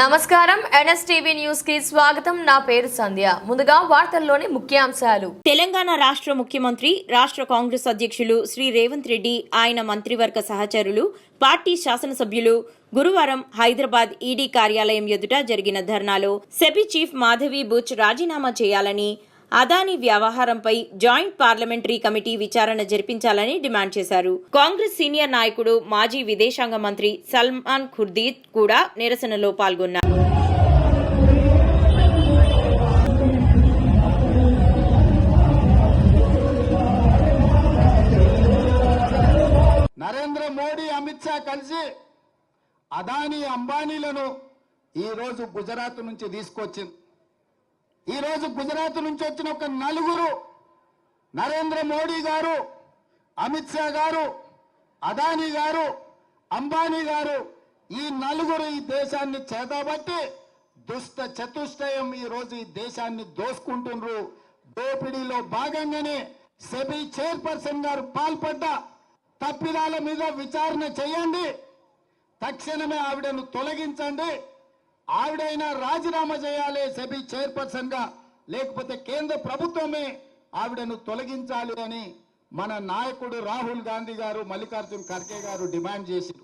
నమస్కారం. ఎన్ఎస్టీవీ న్యూస్కి స్వాగతం. నా పేరు సంధ్య. ముందుగా వార్తల్లోని ముఖ్యాంశాలు. తెలంగాణ రాష్ట్ర ముఖ్యమంత్రి రాష్ట్ర కాంగ్రెస్ అధ్యక్షులు శ్రీ రేవంత్ రెడ్డి ఆయన మంత్రివర్గ సహచరులు పార్టీ శాసనసభ్యులు గురువారం హైదరాబాద్ ఈడీ కార్యాలయం ఎదుట జరిగిన ధర్నాలో సెబీ చీఫ్ మాధవి బుచ్ రాజీనామా చేయాలని అదానీ వ్యవహారంపై జాయింట్ పార్లమెంటరీ కమిటీ విచారణ జరిపించాలని డిమాండ్ చేశారు. కాంగ్రెస్ సీనియర్ నాయకుడు మాజీ విదేశాంగ మంత్రి సల్మాన్ ఖుర్దీద్ కూడా నిరసనలో పాల్గొన్నారు. నరేంద్ర మోడీ అమిత్ షా కలిసి అదానీ అంబానీలను ఈరోజు గుజరాత్ నుంచి తీసుకొచ్చింది. ఈరోజు గుజరాత్ నుంచి వచ్చిన ఒక నలుగురు నరేంద్ర మోడీ గారు అమిత్ షా గారు అదానీ గారు అంబానీ గారు ఈ నలుగురు ఈ దేశాన్ని చేతబట్టి దుష్ట చతుష్టయం ఈ రోజు ఈ దేశాన్ని దోసుకుంటుండ్రు. దోపిడీలో భాగంగానే సెబీ చైర్పర్సన్ గారు పాల్పడ్డ తప్పిదాల మీద విచారణ చేయండి. తక్షణమే ఆవిడను తొలగించండి. ఆవిడైనా రాజీనామా చేయాలి సెబీ చైర్పర్సన్గా లేకపోతే కేంద్ర ప్రభుత్వమే ఆవిడను తొలగించాలి అని మన నాయకుడు రాహుల్ గాంధీ గారు మల్లికార్జున్ ఖర్గే గారు డిమాండ్ చేశారు